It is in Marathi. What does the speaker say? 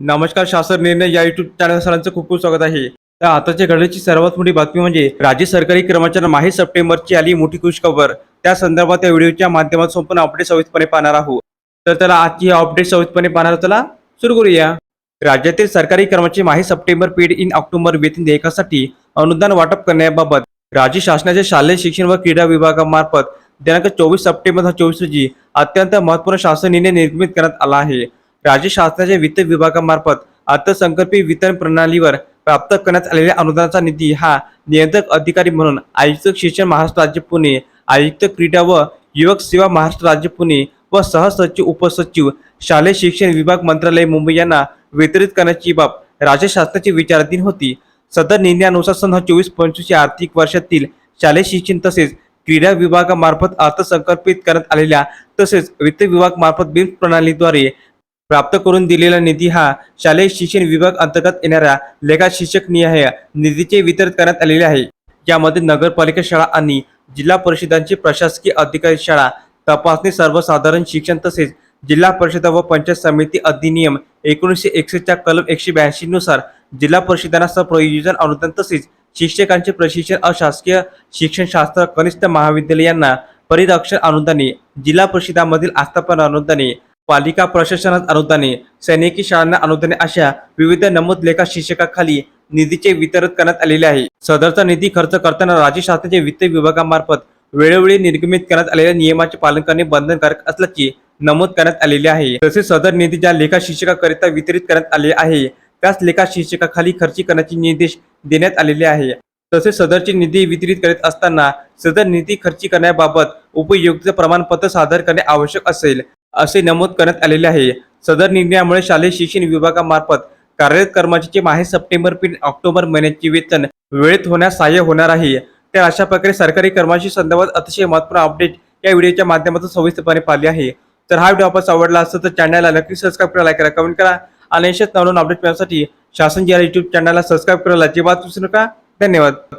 नमस्कार शासन निर्णय या युट्यूब चॅनल सरांचं खूप खूप स्वागत आहे. तर आताच्या घडीची सर्वात मोठी बातमी म्हणजे राज्य सरकारी कर्मचाऱ्यांना माही सप्टेंबरची आली मोठी खुश खबर त्या संदर्भात या व्हिडिओच्या माध्यमातून संपूर्ण अपडेट सविस्तपणे पाहणार आहोत. तर त्याला आजची अपडेट सविस्तपणे पाहणार त्याला सुरू करूया. राज्यातील सरकारी कर्मचारी माहीत सप्टेंबर पेड इन ऑक्टोबर वेतन देयकासाठी अनुदान वाटप करण्याबाबत राज्य शासनाच्या शालेय शिक्षण व क्रीडा विभागामार्फत दिनांक चोवीस सप्टेंबर दोन चोवीस रोजी अत्यंत महत्त्वपूर्ण शासन निर्णय निर्मित करण्यात आला आहे. राज्य शासनाच्या वित्त विभागामार्फत अर्थसंकल्पित वितरण प्रणालीवर प्राप्त करण्यात आलेल्या अनुदानाचा निधी हा नियंत्रक अधिकारी म्हणून आयुक्त शिक्षण महाराष्ट्र राज्य पुणे आयुक्त क्रीडा व युवक सेवा महाराष्ट्र राज्य पुणे व सहसचिव उपसचिव शालेय शिक्षण विभाग मंत्रालय मुंबई यांना वितरित करण्याची बाब राज्य शासनाची विचाराधीन होती. सदर निर्णयानुसार सन चोवीस पंचवीस या आर्थिक वर्षातील शालेय शिक्षण तसेच क्रीडा विभागामार्फत अर्थसंकल्पित करण्यात आलेल्या तसेच वित्त विभाग मार्फत बिल प्रणालीद्वारे प्राप्त करून दिलेला निधी हा शालेय शिक्षण विभाग अंतर्गत येणाऱ्या लेखा शिक्षक निहाय निधीचे वितरित करण्यात आलेले आहे. यामध्ये नगरपालिका शाळा आणि जिल्हा परिषदांची प्रशासकीय अधिकारी शाळा तपासणी सर्वसाधारण शिक्षण तसेच जिल्हा परिषद व पंचायत समिती अधिनियम एकोणीसशे एकसष्टच्या कलम एकशे ब्याऐंशी नुसार जिल्हा परिषदांना प्रयोजन अनुदान तसेच शिक्षकांचे प्रशिक्षण अशासकीय शिक्षणशास्त्र कनिष्ठ महाविद्यालयांना परिरक्षण अनुदाने जिल्हा परिषदामधील आस्थापना अनुदाने पालिका प्रशासनात अनुदाने सैनिकी शाळांना अनुदाने अशा विविध नमूद लेखा शीर्षकाखाली निधीचे वितरण करण्यात आलेले आहे. सदरचा निधी खर्च करताना राज्य शासनाच्या वित्त विभागामार्फत वेळोवेळी निर्गमित करण्यात आलेल्या नियमाचे पालन करणे बंधनकारक असल्याचे नमूद करण्यात आलेले आहे. तसेच सदर निधी ज्या लेखा शीर्षकाकरिता वितरित करण्यात आले आहे त्याच लेखा शीर्षकाखाली खर्ची करण्याचे निर्देश देण्यात आलेले आहे. तसेच सदरचे निधी वितरित करीत असताना सदर निधी खर्ची करण्याबाबत उपयुक्त प्रमाणपत्र सादर करणे आवश्यक असेल. असे नमूद करण्यात आलेले आहे. सदर निर्णयामुळे शालेय शिक्षण विभागामार्फत कार्यरत कर्मचाऱ्याचे माहे सप्टेंबर ते ऑक्टोबर महिन्याचे वेतन वेळेत होण्यास सहाय्य होणार आहे. तर अशा प्रकारे सरकारी कर्मचारी संदर्भात अतिशय महत्त्वपूर्ण अपडेट या व्हिडिओच्या माध्यमातून सविस्तरपणे पाहिले आहे. तर हा व्हिडिओ आपण आवडला असता तर चॅनलला नक्की सबस्क्राईब करा लाईक करा कमेंट करा आणि अशाच नवीन अपडेट मिळण्यासाठी शासन जी युट्यूब चॅनलला सबस्क्राईब करायला अजिबात विसरू नका. धन्यवाद.